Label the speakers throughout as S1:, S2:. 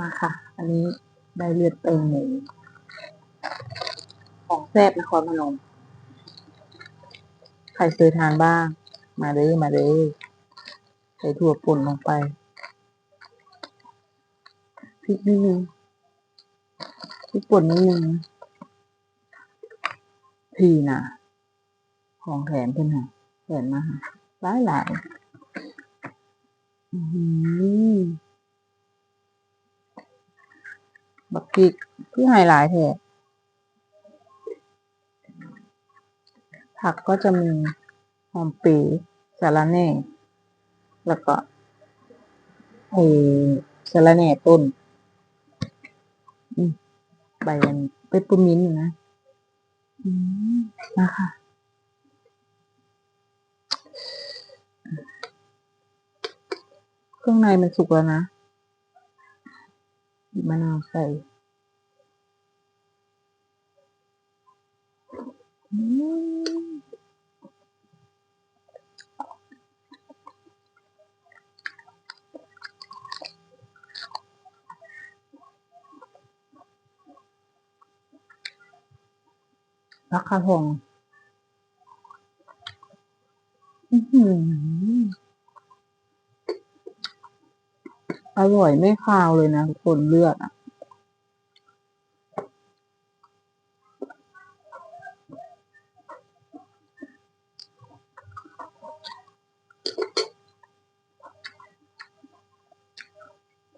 S1: มาค่ะ อันนี้ได้เลือดเติมหมูของแซ่บนครพนมใครเคยทานบ้าง มาเลยมาเลยใส่ถั่วป่นลงไปพริกนิดนึงพริกป่นนิดนึงพี่นะของแถมเพื่อนค่ะแถมมาหลายหลายอื้อหือ บักพริกที่ไฮไลท์แท้ผักก็จะมีหอมปีสาระแน่ แล้วก็เออสาระแหน่ต้นใบอันเปปเปอร์มินต์นะมนะคะเครื่องในมันสุกแล้วนะ บีบมะนาวใส่พักคาทองอือหือ อร่อยไม่คาวเลยนะทุกคนเลือดอะ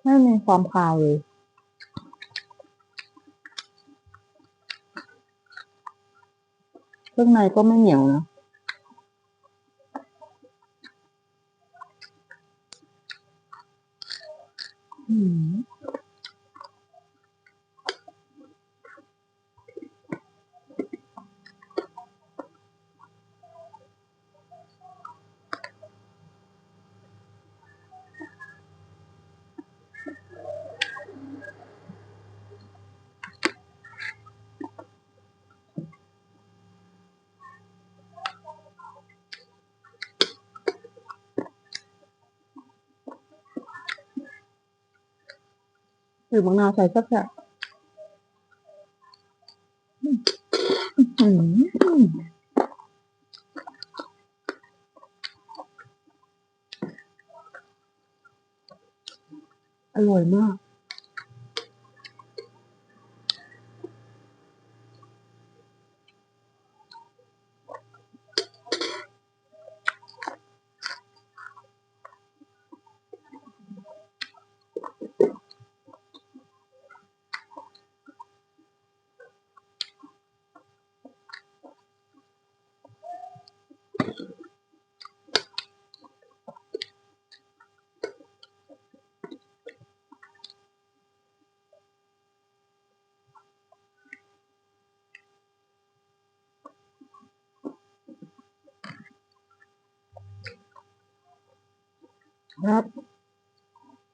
S1: ไม่มีความคาวเลยเครื่องในก็ไม่เหนียวนะ อื ถือมะนาวใส่สักแบบอร่อยมาก ครับ